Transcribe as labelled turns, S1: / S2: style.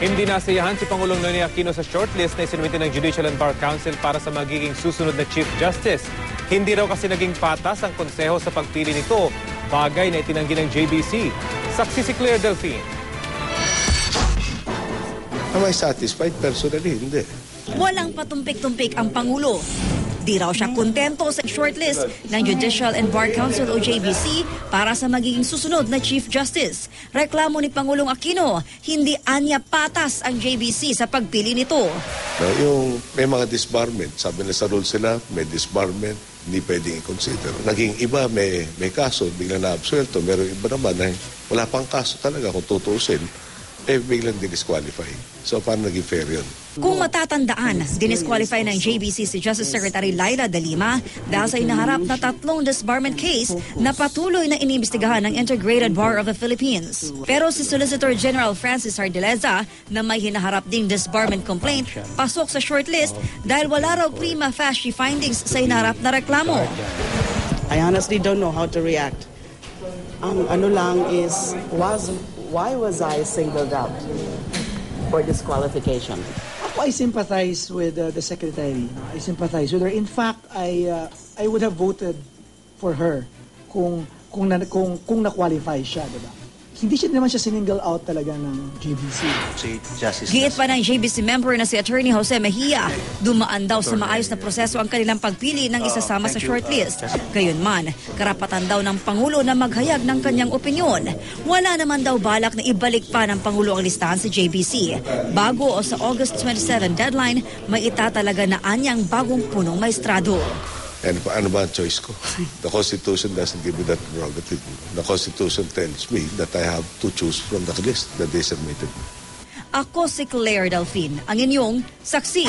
S1: Hindi nasiyahan si Pangulong Noynoy Aquino sa shortlist na isinumite ng Judicial and Bar Council para sa magiging susunod na Chief Justice. Hindi raw kasi naging patas ang konseho sa pagpili nito, bagay na itinanggi ng JBC. Saksi si Claire Delphine.
S2: Am I satisfied? Personally, hindi.
S3: Walang patumpik-tumpik ang Pangulo. Di raw siya kontento sa shortlist ng Judicial and Bar Council o JBC para sa magiging susunod na Chief Justice. Reklamo ni Pangulong Aquino, hindi anya patas ang JBC sa pagpili nito.
S2: No, yung may mga disbarment, sabi na sa rules sila, may disbarment, hindi pwedeng i-consider. Naging iba, may, may kaso, biglang na-absuelto. Meron iba naman na wala pang kaso talaga kung tutusin, eh biglang disqualify. So paano naging fair yun?
S3: Kung matatandaan, dinisqualify ng JBC si Justice Secretary Laila De Lima dahil sa inaharap na tatlong disbarment case na patuloy na inimbestigahan ng Integrated Bar of the Philippines. Pero si Solicitor General Francis Ardileza na may hinaharap ding disbarment complaint pasok sa shortlist dahil wala raw prima facie findings sa inaharap na reklamo.
S4: I honestly don't know how to react. Ang ano lang is, was, why was I singled out for disqualification?
S5: Ako, I sympathize with uh, the secretary. I sympathize with her. In fact, I uh, I would have voted for her kung kung na, kung kung na-qualify siya, di ba? Hindi siya naman siya single out talaga ng
S6: si Justice
S3: Giit pa ng JBC member na si Attorney Jose Mejia, dumaan daw sa maayos na proseso ang kanilang pagpili ng isasama sa shortlist. Gayunman, karapatan daw ng Pangulo na maghayag ng kanyang opinyon. Wala naman daw balak na ibalik pa ng Pangulo ang listahan sa JBC. Bago o sa August 27 deadline, may itatalaga na anyang bagong punong maestrado.
S2: And paano ba ang choice ko? The Constitution doesn't give me that prerogative. The Constitution tells me that I have to choose from the list that they submitted.
S3: Ako si Claire Delphine, ang inyong saksi.